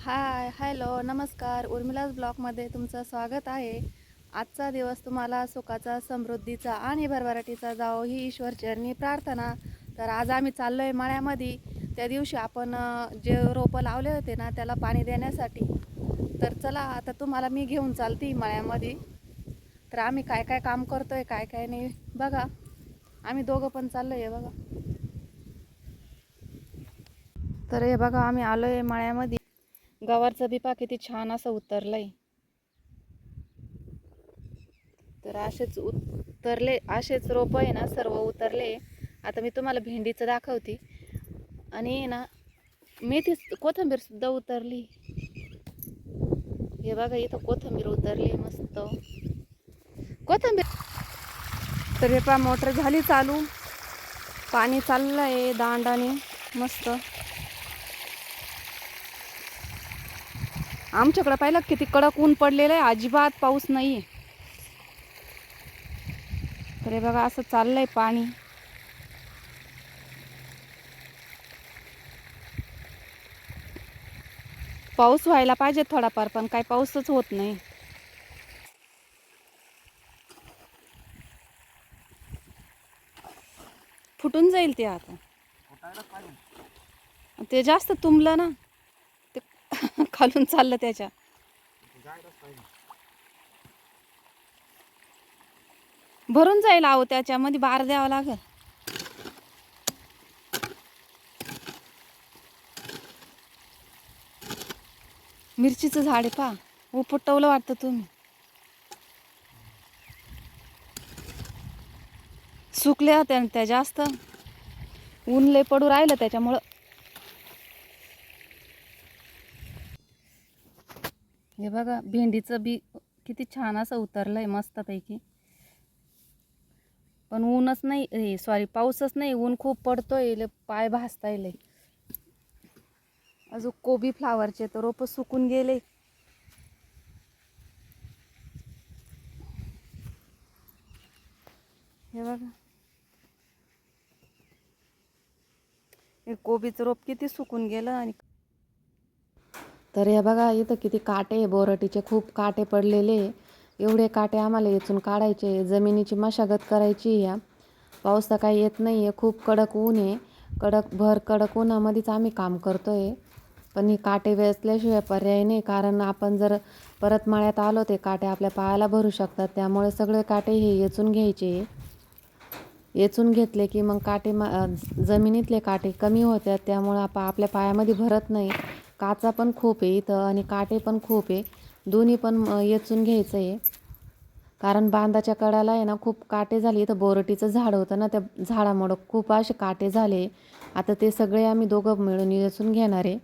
Hi hello नमस्कार. उर्मिलाज ब्लॉगमध्ये तुमचं स्वागत आहे. आजचा दिवस तुम्हाला सुखाचा समृद्धीचा आणि भरभराटीचा जावो ही ईश्वर चरणी प्रार्थना. तर आज आम्ही चाललो आहे मळ्यामध्ये. त्या दिवशी आपण जे रोपं लावले होते ना त्याला पाणी देण्यासाठी. तर चला आता तुम्हाला मी घेऊन चालते मळ्यामध्ये. तर आम्ही काय काय काम करतो आहे काय काय नाही बघा. आम्ही दोघं पण चाललो आहे बघा. तर हे बघा आम्ही आलो आहे मळ्यामध्ये. गवारचं बिपा किती छान असं उतरलंय. तर असेच उतरले असेच रोप आहे ना सर्व उतरले. आता मी तुम्हाला भेंडीचं दाखवते. आणि ना मेथी कोथंबीर सुद्धा उतरली. हे बघा इथं कोथंबीर उतरली मस्त. कोथंबीर तर हे पा मोटर झाली चालू. पाणी चाललं आहे दांडाने मस्त. आमच्याकडं पाहिलं किती कडक ऊन पडलेलं आहे? अजिबात पाऊस नाही आहे तर हे बघा असं चाललंय पाणी. पाऊस व्हायला पाहिजे थोडाफार पण काही पाऊसच होत नाही. फुटून जाईल ते आता. ते जास्त तुंबलं ना. खालून चाललं त्याच्या. भरून जाईल आहो त्याच्यामध्ये बार द्यावं लागेल. मिरचीचं झाड आहे पा उपटवलं वाटतं तुम्ही. सुकल्या होत्या त्या जास्त. ऊन लय पडू राहिलं त्याच्यामुळं. हे बघा भेंडीचं बी किती छान असं उतरलं आहे मस्तपैकी. पण ऊनच नाही हे सॉरी पाऊसच नाही ऊन खूप पडतोय लय पाय भासताय लय. अजून कोबी फ्लावरचे तर रोप सुकून गेले. हे बघा. हे कोबीचं रोप किती सुकून गेलं आणि तर हे बघा इथं किती काटे आहे खूप काटे पडलेले आहे. एवढे काटे आम्हाला येचून काढायचे जमिनीची मशागत करायची या पाऊस तर काही येत नाही आहे. खूप कडक ऊन आहे. कडक भर कडक उन्हामध्येच आम्ही काम करतो आहे पण ही काटे वेचल्याशिवाय पर्याय नाही. कारण आपण जर परत मळ्यात आलो ते काटे आपल्या पायाला भरू शकतात. त्यामुळे सगळे काटे हे येचून घ्यायचे येचून घेतले की मग काटे मा जमिनीतले काटे कमी होतात. त्यामुळं आप आपल्या पायामध्ये भरत नाही. काचा पण खूप आहे इथं आणि काटे पण खूप आहे. दोन्ही पण येचून घ्यायचं आहे कारण बांधाच्या कडाला आहे ना खूप काटे झाले. इथं बोरटीचं झाड होतं ना त्या झाडामुळं खूप असे काटे झाले. आता ते सगळे आम्ही दोघं मिळून येचून घेणार आहे.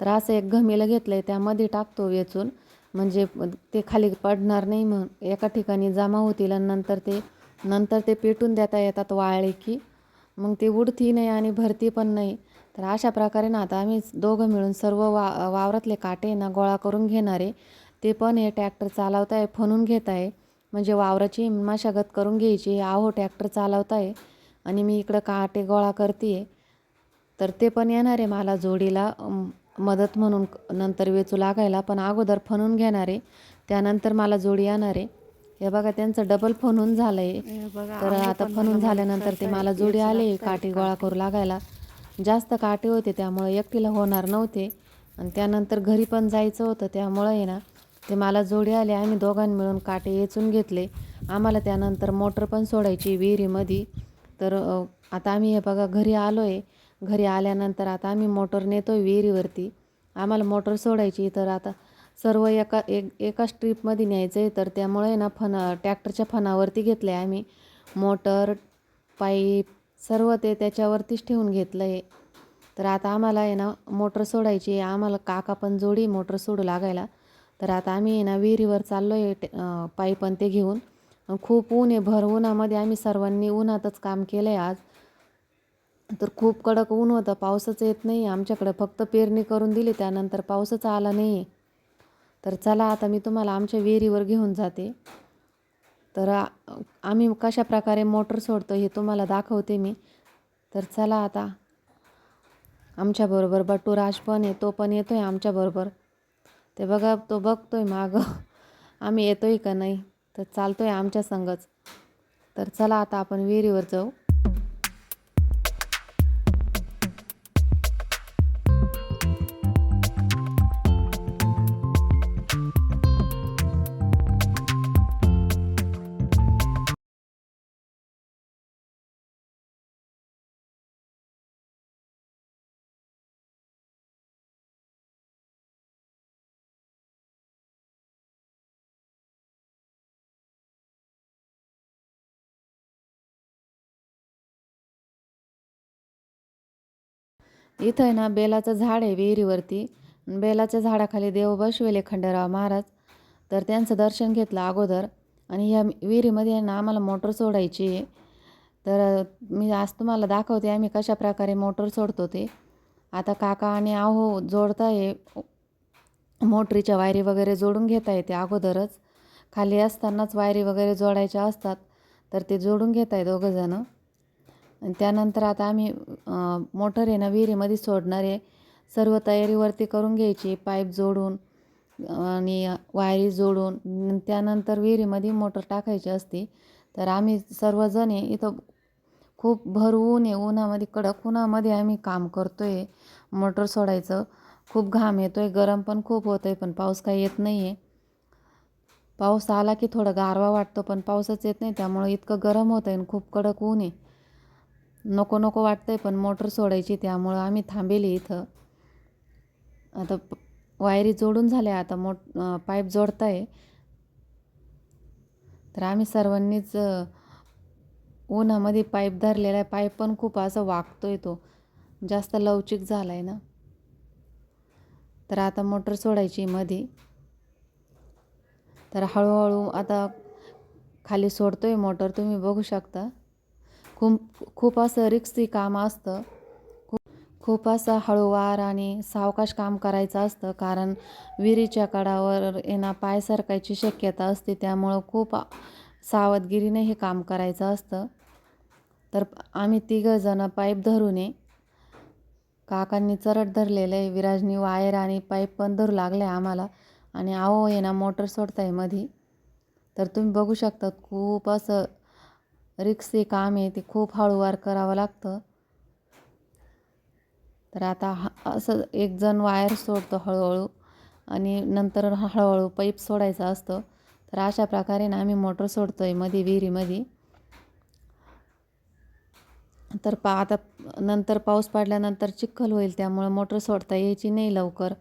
तर असं एक घमेलं घेतलं आहे त्यामध्ये टाकतो वेचून म्हणजे ते खाली पडणार नाही मग एका ठिकाणी जमा होतील आणि नंतर ते नंतर ते पेटून देता येतात वाळले की मग ते उडती नाही आणि भरती पण नाही. तर अशा प्रकारे ना आता आम्ही दोघं मिळून सर्व वा वावरातले काटे ना गोळा करून घेणार ते पण हे ट्रॅक्टर चालवत आहे फनून घेत आहे. म्हणजे वावराची मशागत करून घ्यायची आहो ट्रॅक्टर चालवत आहे आणि मी इकडं काटे गोळा करते आहे तर ते पण येणार आहे मला जोडीला मदत म्हणून नंतर वेचू लागायला पण अगोदर फनून घेणार आहे. त्यानंतर मला जोडी येणार आहे. हे बघा त्यांचं डबल फनून झालं आहे तर आता फनून झाल्यानंतर ते मला जोडी आले काठी गोळा करू लागायला. जास्त काटे होते त्यामुळे एकटीला होणार नव्हते. आणि त्यानंतर घरी पण जायचं होतं त्यामुळं आहे ना ते मला जोडी आले आम्ही दोघांनी मिळून काटे येचून घेतले. आम्हाला त्यानंतर मोटर पण सोडायची विहिरीमध्ये. तर आता आम्ही हे बघा घरी आलो आहे घरी आल्यानंतर आता आम्ही मोटर नेतो आहे विहिरीवरती. आम्हाला मोटर सोडायची तर आता सर्व एका एक एका स्ट्रीपमध्ये न्यायचं आहे तर त्यामुळे ना फन ट्रॅक्टरच्या फणावरती घेतले आम्ही. मोटर पाईप सर्व ते त्याच्यावरतीच ठेवून घेतलं आहे तर आता आम्हाला आहे ना मोटर सोडायची आहे. आम्हाला काका पण जोडी मोटर सोडू लागायला. तर आता आम्ही आहे ना विहिरीवर चाललो आहे पाईप आणि ते घेऊन. खूप ऊन आहे भर उन्हामध्ये आम्ही सर्वांनी उन्हातच काम केलं आहे आज. तर खूप कडक ऊन होतं पावसाचं येत नाही. आमच्याकडं फक्त पेरणी करून दिली त्यानंतर पाऊसच आला नाही तर चला आता मी तुम्हाला आमच्या विहिरीवर घेऊन जाते. तर आम्ही कशा प्रकारे मोटर सोडतो हे तुम्हाला दाखवते मी. तर चला आता. आमच्याबरोबर बट्टू राज पण आहे तो पण येतो आहे आमच्याबरोबर ते बघा तो बघतो आहे मागं. आम्ही येतो आहे का नाही? तर चालतो आहे आमच्या संगच. तर चला आता आपण विहिरीवर जाऊ. इथं आहे ना बेलाचं झाड आहे विहिरीवरती. बेलाच्या झाडाखाली देव बसवेले खंडेराव महाराज. तर त्यांचं दर्शन घेतलं अगोदर. आणि ह्या विहिरीमध्ये आहे ना आम्हाला मोटर सोडायची आहे. तर मी आज तुम्हाला दाखवते आम्ही कशा प्रकारे मोटर सोडतो ते. आता काका आणि आहो जोडताय. मोटरीच्या वायरी वगैरे जोडून घेता येते अगोदरच. खाली असतानाच वायरी वगैरे जोडायच्या असतात. तर ते जोडून घेत आहे दोघंजणं आणि त्यानंतर आता आम्ही मोटर आहे ना विहिरीमध्ये सोडणार आहे. सर्व तयारीवरती करून घ्यायची पाईप जोडून आणि वायरी जोडून. त्यानंतर विहिरीमध्ये मोटर टाकायची असते. तर आम्ही सर्वजण आहे इथं खूप भर ऊन आहे उन्हामध्ये कडक उन्हामध्ये आम्ही काम करतो आहे मोटर सोडायचं खूप घाम येतो आहे गरम पण खूप होतं आहे पण पाऊस काही येत नाही आहे पाऊस आला की थोडं गारवा वाटतो पण पाऊसच येत नाही त्यामुळं इतकं गरम होतं आहे आणि खूप कडक ऊन आहे. नको नको वाटतंय पण मोटर सोडायची त्यामुळं आम्ही थांबेली इथं. आता वायरी जोडून झाल्या आता मोट पाईप पाईप जोडताय. तर आम्ही सर्वांनीच उन्हामध्ये पाईप धरलेला आहे. पाईप पण खूप असं वागतोय तो. जास्त लवचिक झाला आहे ना. तर आता मोटर सोडायची मध्ये तर हळूहळू आता खाली सोडतोय मोटर तुम्ही बघू शकता. खूप खूप असं रिक्सी काम असतं. खूप खूप असं हळूवार आणि सावकाश काम करायचं असतं. कारण विहिरीच्या कडावर येणा पाय सरकायची शक्यता असते. त्यामुळं खूप सावधगिरीने हे काम करायचं असतं. तर आम्ही तिघंजणं पाईप धरून ये. काकांनी चरट धरलेलं आहे. विराजनी वायर आणि पाईप पण धरू लागले आम्हाला. आणि आहो येणा मोटर मोटर सोडताय मधी. तर तुम्ही बघू शकता खूप असं रिक्सचे काम आहे ते खूप हळूवार करावं लागतं. तर आता हा असं एक जण वायर सोडतो हळूहळू आणि नंतर हळूहळू पाईप सोडायचा असतो. तर अशा प्रकारे ना आम्ही मोटर सोडतो आहे मध्ये विहिरीमध्ये तर पा आता नंतर पाऊस पडल्यानंतर चिखल होईल त्यामुळं मोटर सोडता यायची नाही लवकर.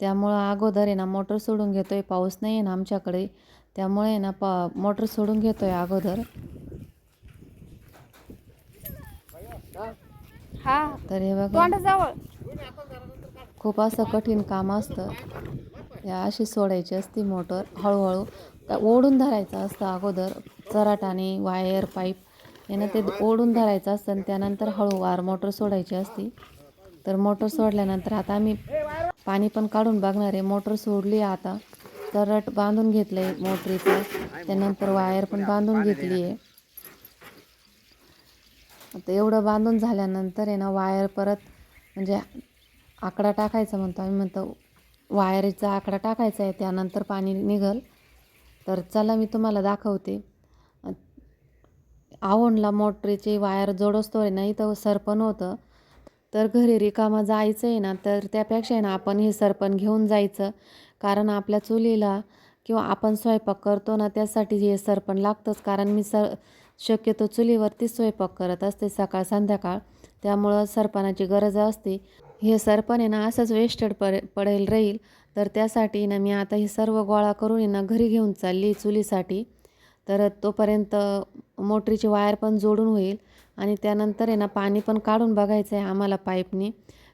त्यामुळं अगोदर आहे ना मोटर सोडून घेतो आहे पाऊस नाही आहे ना आमच्याकडे. त्यामुळे आहे ना पा मोटर सोडून घेतो आहे अगोदर. हा. तर हे बघा. खूप असं कठीण काम असतं. या अशी सोडायची असती मोटर हळूहळू. त्या ओढून धरायचं असतं अगोदर. चराटाने वायर पाईप यानं ते ओढून धरायचं असतं आणि त्यानंतर हळूवार मोटर सोडायची असती. तर मोटर सोडल्यानंतर आता आम्ही पाणी पण काढून बघणार आहे. मोटर सोडली आहे आता चरट बांधून घेतलं आहे मोटरीचं. त्यानंतर वायर पण बांधून घेतली आहे आता एवढं बांधून झाल्यानंतर आहे ना वायर परत म्हणजे आकडा टाकायचा म्हणतो. आम्ही म्हणतो वायरीचा आकडा टाकायचा आहे त्यानंतर पाणी निघल. तर चला मी तुम्हाला दाखवते. आवणला मोटरीची वायर जोडसतो आहे ना इथं सरपण होतं. तर घरी रिकामा जायचं आहे ना तर त्यापेक्षा आहे ना आपण हे सरपण घेऊन जायचं. कारण आपल्या चुलीला किंवा आपण स्वयंपाक करतो ना त्यासाठी हे सरपण लागतंच. कारण मी सर शक्यतो चुलीवरतीच स्वयंपाक करत असते सकाळ संध्याकाळ. त्यामुळं सरपणाची गरज असते. हे सरपण आहे ना असंच वेस्टेड पडे पडेल राहील. तर त्यासाठी ना मी आता हे सर्व गोळा करून ना घरी घेऊन चालली चुलीसाठी. तर तोपर्यंत मोटरीची वायर पण जोडून होईल. आणि त्यानंतर आहे ना पाणी पण काढून बघायचं आहे आम्हाला पाईपनी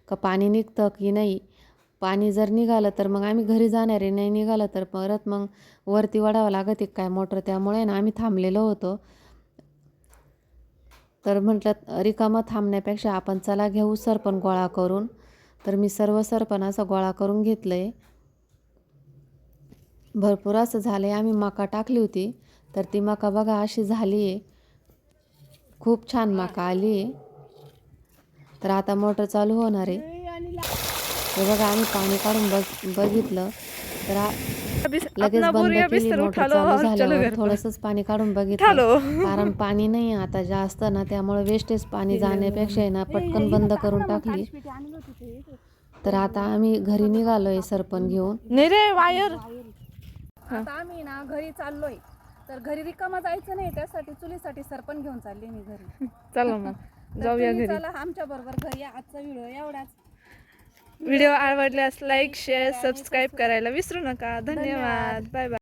का पाणी निघतं की नाही. पाणी जर निघालं तर मग आम्ही घरी जाणार आहे नाही निघालं तर परत मग वरती वडावं लागत एक काय मोटर. त्यामुळे ना आम्ही थांबलेलो होतो. तर म्हटलं रिकामं थांबण्यापेक्षा आपण चला घेऊ सरपण गोळा करून. तर मी सर्व सरपण असं गोळा करून घेतलं आहे भरपूर असं झालं आहे आम्ही मका टाकली होती. तर ती मका बघा अशी झाली आहे खूप छान मका आली आहे तर आता मोटर चालू होणार आहे. हे बघा आम्ही पाणी काढून बघ बघितलं. तर लगेच अपना बंद बोरिया केली मोटर चालू झाल्यावर थोडंसंच पाणी काढून बघितलं. कारण पाणी नाही आता जास्त ना त्यामुळे वेस्टेज पाणी जाण्यापेक्षा आहे ना पटकन बंद करून टाकली. तर आता आम्ही घरी निघालोय सरपण घेऊन. नाही रे वायर. आता आम्ही ना घरी चाललोय. तर घरी रिकामा जायचं नाही त्यासाठी चुलीसाठी सरपण घेऊन चालले मी घरी. चला मग. जाऊया घरी. चला आमच्या बरोबर घरी या. आजचा व्हिडिओ एवढाच. व्हिडिओ आवडल्यास लाईक शेअर सबस्क्राईब करायला विसरू नका. धन्यवाद. Bye bye.